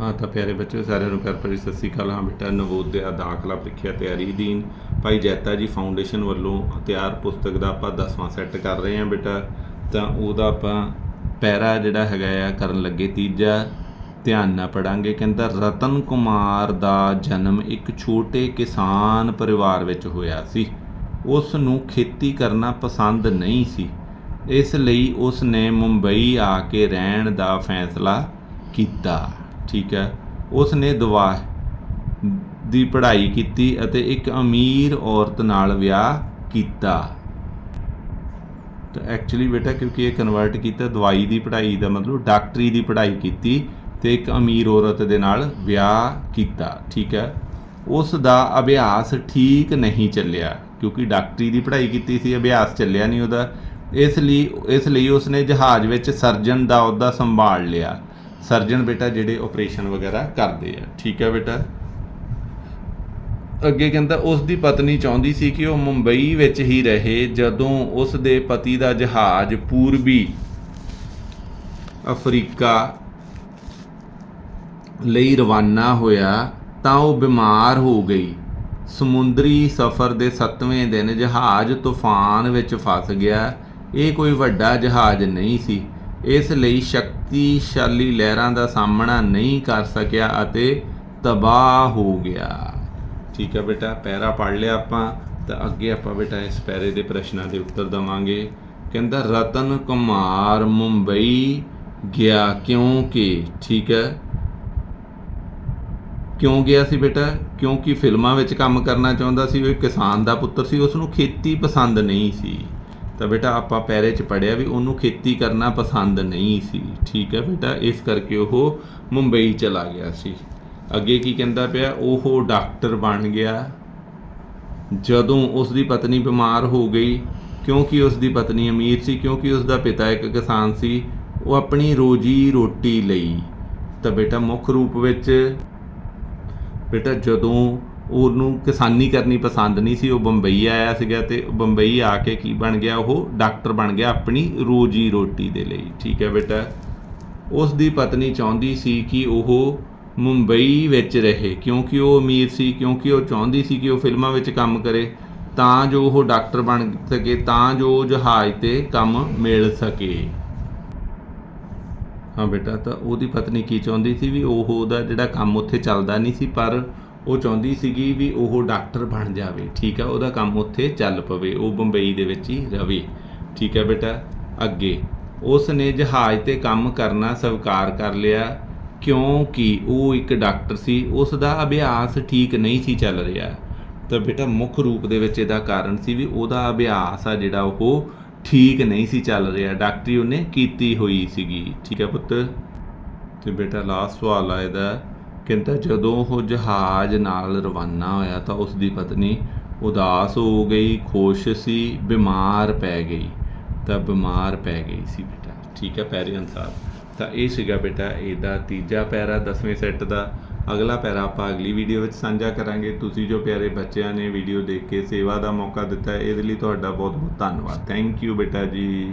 ਹਾਂ, ਤਾਂ ਪਿਆਰੇ ਬੱਚਿਓ, ਸਾਰਿਆਂ ਨੂੰ ਪਿਆਰ ਭਰੀ ਸਤਿ ਸ੍ਰੀ ਅਕਾਲ। ਹਾਂ, ਬੇਟਾ, ਨਵੋਦਿਆ ਦਾਖਲਾ ਪ੍ਰੀਖਿਆ ਤਿਆਰੀ ਦੀਨ ਭਾਈ ਜੈਤਾ ਜੀ ਫਾਊਂਡੇਸ਼ਨ ਵੱਲੋਂ ਤਿਆਰ ਪੁਸਤਕ ਦਾ ਆਪਾਂ 10ਵਾਂ ਸੈੱਟ ਕਰ ਰਹੇ ਹਾਂ ਬੇਟਾ। ਤਾਂ ਉਹਦਾ ਆਪਾਂ ਪੈਰਾ ਜਿਹੜਾ ਹੈਗਾ ਆ ਕਰਨ ਲੱਗੇ, ਤੀਜਾ ਧਿਆਨ ਨਾਲ ਪੜਾਂਗੇ। ਕਹਿੰਦਾ, ਰਤਨ ਕੁਮਾਰ ਦਾ ਜਨਮ ਇੱਕ ਛੋਟੇ ਕਿਸਾਨ ਪਰਿਵਾਰ ਵਿੱਚ ਹੋਇਆ ਸੀ। ਉਸ ਨੂੰ ਖੇਤੀ ਕਰਨਾ ਪਸੰਦ ਨਹੀਂ ਸੀ। ਇਸ ਲਈ ਉਸ ਨੇ ਮੁੰਬਈ ਆ ਕੇ ਰਹਿਣ ਦਾ ਫੈਸਲਾ ਕੀਤਾ। ਠੀਕ ਹੈ। ਉਸ ਨੇ ਦਵਾ ਦੀ ਪੜ੍ਹਾਈ ਕੀਤੀ ਅਤੇ ਇੱਕ ਅਮੀਰ ਔਰਤ ਨਾਲ ਵਿਆਹ ਕੀਤਾ। ਤਾਂ ਐਕਚੁਅਲੀ ਬੇਟਾ ਕਿਉਂਕਿ ਇਹ ਕਨਵਰਟ ਕੀਤਾ, ਦਵਾਈ ਦੀ ਪੜ੍ਹਾਈ ਦਾ ਮਤਲਬ ਡਾਕਟਰੀ ਦੀ ਪੜ੍ਹਾਈ ਕੀਤੀ ਤੇ ਇੱਕ ਅਮੀਰ ਔਰਤ ਦੇ ਨਾਲ ਵਿਆਹ ਕੀਤਾ, ਠੀਕ ਹੈ। ਉਸ ਦਾ ਅਭਿਆਸ ਠੀਕ ਨਹੀਂ ਚੱਲਿਆ ਕਿਉਂਕਿ ਡਾਕਟਰੀ ਦੀ ਪੜ੍ਹਾਈ ਕੀਤੀ ਸੀ, ਅਭਿਆਸ ਚੱਲਿਆ ਨਹੀਂ ਉਹਦਾ। ਇਸ ਲਈ ਇਸ ਲਈ ਉਸ ਨੇ ਜਹਾਜ਼ ਵਿੱਚ ਸਰਜਨ ਦਾ ਅਹੁਦਾ ਸੰਭਾਲ ਲਿਆ। ਸਰਜਨ ਬੇਟਾ ਜਿਹੜੇ ਆਪਰੇਸ਼ਨ ਵਗੈਰਾ ਕਰਦੇ ਆ। ਠੀਕ ਹੈ ਬੇਟਾ? ਅੱਗੇ ਕਹਿੰਦਾ, ਉਸ ਦੀ ਪਤਨੀ ਚਾਹੁੰਦੀ ਸੀ ਕਿ ਉਹ ਮੁੰਬਈ ਵਿੱਚ ਹੀ ਰਹੇ, ਜਦੋਂ ਉਸ ਦੇ ਪਤੀ ਦਾ ਜਹਾਜ਼ ਪੂਰਬੀ ਅਫਰੀਕਾ ਲਈ ਰਵਾਨਾ ਹੋਇਆ, ਤਾਂ ਉਹ ਬਿਮਾਰ ਹੋ ਗਈ। ਸਮੁੰਦਰੀ ਸਫ਼ਰ ਦੇ 7ਵੇਂ ਦਿਨ ਜਹਾਜ਼ ਤੂਫਾਨ ਵਿੱਚ ਫਸ ਗਿਆ। ਇਹ ਕੋਈ ਵੱਡਾ ਜਹਾਜ਼ ਨਹੀਂ ਸੀ। ਇਸ ਲਈ ਸ਼ਕਤੀਸ਼ਾਲੀ ਲਹਿਰਾਂ ਦਾ ਸਾਹਮਣਾ ਨਹੀਂ ਕਰ ਸਕਿਆ ਅਤੇ ਤਬਾਹ ਹੋ ਗਿਆ। ਠੀਕ ਹੈ ਬੇਟਾ, ਪੈਰਾ ਪੜ ਲਿਆ ਆਪਾਂ, ਤਾਂ ਅੱਗੇ ਆਪਾਂ ਬੇਟਾ ਇਸ ਪੈਰੇ ਦੇ ਪ੍ਰਸ਼ਨਾਂ ਦੇ ਉੱਤਰ ਦਵਾਂਗੇ। ਕਹਿੰਦਾ, ਰਤਨ ਕੁਮਾਰ ਮੁੰਬਈ ਗਿਆ ਕਿਉਂਕਿ ਠੀਕ ਹੈ। ਕਿਉਂ ਗਿਆ ਸੀ ਬੇਟਾ? ਕਿਉਂਕਿ ਫਿਲਮਾਂ ਵਿੱਚ ਕੰਮ ਕਰਨਾ ਚਾਹੁੰਦਾ ਸੀ, ਉਹ ਇੱਕ ਕਿਸਾਨ ਦਾ ਪੁੱਤਰ ਸੀ ਉਸ ਨੂੰ ਖੇਤੀ ਪਸੰਦ ਨਹੀਂ ਸੀ। ਤਾਂ ਬੇਟਾ ਆਪਾਂ ਪੈਰੇ 'ਚ ਪੜਿਆ ਵੀ ਉਹਨੂੰ ਖੇਤੀ ਕਰਨਾ ਪਸੰਦ ਨਹੀਂ ਸੀ। ਠੀਕ ਹੈ ਬੇਟਾ, ਇਸ ਕਰਕੇ ਉਹ ਮੁੰਬਈ ਚਲਾ ਗਿਆ ਸੀ। ਅੱਗੇ ਕੀ ਕਹਿੰਦਾ ਪਿਆ, ਉਹ ਡਾਕਟਰ ਬਣ ਗਿਆ। ਜਦੋਂ ਉਸ ਦੀ ਪਤਨੀ ਬਿਮਾਰ ਹੋ ਗਈ, ਕਿਉਂਕਿ ਉਸ ਦੀ ਪਤਨੀ ਅਮੀਰ ਸੀ, ਕਿਉਂਕਿ ਉਸ ਦਾ ਪਿਤਾ ਇੱਕ ਕਿਸਾਨ ਸੀ, ਉਹ ਆਪਣੀ ਰੋਜੀ ਰੋਟੀ ਲਈ। ਤਾਂ ਬੇਟਾ ਮੁੱਖ ਰੂਪ ਵਿੱਚ ਬੇਟਾ ਜਦੋਂ ਉਹਨੂੰ ਕਿਸਾਨੀ ਕਰਨੀ ਪਸੰਦ ਨਹੀਂ ਸੀ, ਉਹ ਬੰਬਈ ਆਇਆ ਸੀਗਾ ਤੇ ਬੰਬਈ ਆ ਕੇ ਕੀ ਬਣ ਗਿਆ, ਉਹ ਡਾਕਟਰ ਬਣ ਗਿਆ ਆਪਣੀ ਰੋਜੀ ਰੋਟੀ ਦੇ ਲਈ। ਠੀਕ ਹੈ ਬੇਟਾ? ਉਸ ਦੀ ਪਤਨੀ ਚਾਹੁੰਦੀ ਸੀ ਕਿ ਉਹ ਮੁੰਬਈ ਵਿੱਚ ਰਹੇ, ਕਿਉਂਕਿ ਉਹ ਅਮੀਰ ਸੀ, ਕਿਉਂਕਿ ਉਹ ਚਾਹੁੰਦੀ ਸੀ ਕਿ ਉਹ ਫਿਲਮਾਂ ਵਿੱਚ ਕੰਮ ਕਰੇ, ਤਾਂ ਜੋ ਉਹ ਡਾਕਟਰ ਬਣ ਸਕੇ, ਤਾਂ ਜੋ ਜਹਾਜ਼ ਤੇ ਕੰਮ ਮਿਲ ਸਕੇ। ਹਾਂ ਬੇਟਾ, ਤਾਂ ਉਹਦੀ ਪਤਨੀ ਕੀ ਚਾਹੁੰਦੀ ਸੀ ਵੀ ਉਹ ਉਹਦਾ ਜਿਹੜਾ ਕੰਮ ਉੱਥੇ ਚੱਲਦਾ ਨਹੀਂ ਸੀ, ਪਰ ਉਹ ਚਾਹੁੰਦੀ ਸੀਗੀ ਵੀ ਉਹ ਡਾਕਟਰ ਬਣ ਜਾਵੇ, ਠੀਕ ਹੈ ਉਹਦਾ ਕੰਮ ਉੱਥੇ ਚੱਲ ਪਵੇ, ਉਹ ਬੰਬਈ ਦੇ ਵਿੱਚ ਹੀ ਰਵੇ, ਠੀਕ ਹੈ ਬੇਟਾ, ਅੱਗੇ। ਉਸ ਨੇ ਜਹਾਜ਼ ਤੇ ਕੰਮ ਕਰਨਾ ਸਵੀਕਾਰ ਕਰ ਲਿਆ, ਕਿਉਂਕਿ ਉਹ ਇੱਕ ਡਾਕਟਰ ਸੀ ਉਸ ਦਾ ਅਭਿਆਸ ਠੀਕ ਨਹੀਂ ਸੀ ਚੱਲ ਰਿਹਾ। ਤਾਂ ਬੇਟਾ, ਮੁੱਖ ਰੂਪ ਦੇ ਵਿੱਚ ਇਹਦਾ ਕਾਰਨ ਸੀ ਵੀ ਉਹਦਾ ਅਭਿਆਸ ਆ ਜਿਹੜਾ ਉਹ ਠੀਕ ਨਹੀਂ ਸੀ ਚੱਲ ਰਿਹਾ, ਡਾਕਟਰੀ ਉਹਨੇ ਕੀਤੀ ਹੋਈ ਸੀਗੀ, ਠੀਕ ਹੈ ਪੁੱਤ। ਤੇ ਬੇਟਾ ਲਾਸਟ ਸਵਾਲ ਆ ਇਹਦਾ। ਕਹਿੰਦਾ ਜਦੋਂ ਉਹ ਜਹਾਜ਼ ਨਾਲ ਰਵਾਨਾ ਹੋਇਆ ਤਾਂ ਉਸ ਦੀ ਪਤਨੀ ਉਦਾਸ ਹੋ ਗਈ, ਖੁਸ਼ ਸੀ, ਬਿਮਾਰ ਪੈ ਗਈ। ਤਾਂ ਬਿਮਾਰ ਪੈ ਗਈ ਸੀ ਬੇਟਾ। ਠੀਕ ਹੈ ਪੈਰੇ ਅਨਸਾਰ ਤਾਂ ਇਹ ਸੀਗਾ ਬੇਟਾ ਇਹਦਾ ਤੀਜਾ ਪੈਰਾ 10ਵੇਂ ਸੈੱਟ ਦਾ। ਅਗਲਾ ਪੈਰਾ ਆਪਾਂ ਅਗਲੀ ਵੀਡੀਓ ਵਿੱਚ ਸਾਂਝਾ ਕਰਾਂਗੇ। ਤੁਸੀਂ ਜੋ ਪਿਆਰੇ ਬੱਚਿਆਂ ਨੇ ਵੀਡੀਓ ਦੇਖ ਕੇ ਸੇਵਾ ਦਾ ਮੌਕਾ ਦਿੱਤਾ, ਇਹਦੇ ਲਈ ਤੁਹਾਡਾ ਬਹੁਤ ਬਹੁਤ ਧੰਨਵਾਦ। ਥੈਂਕ ਯੂ ਬੇਟਾ ਜੀ।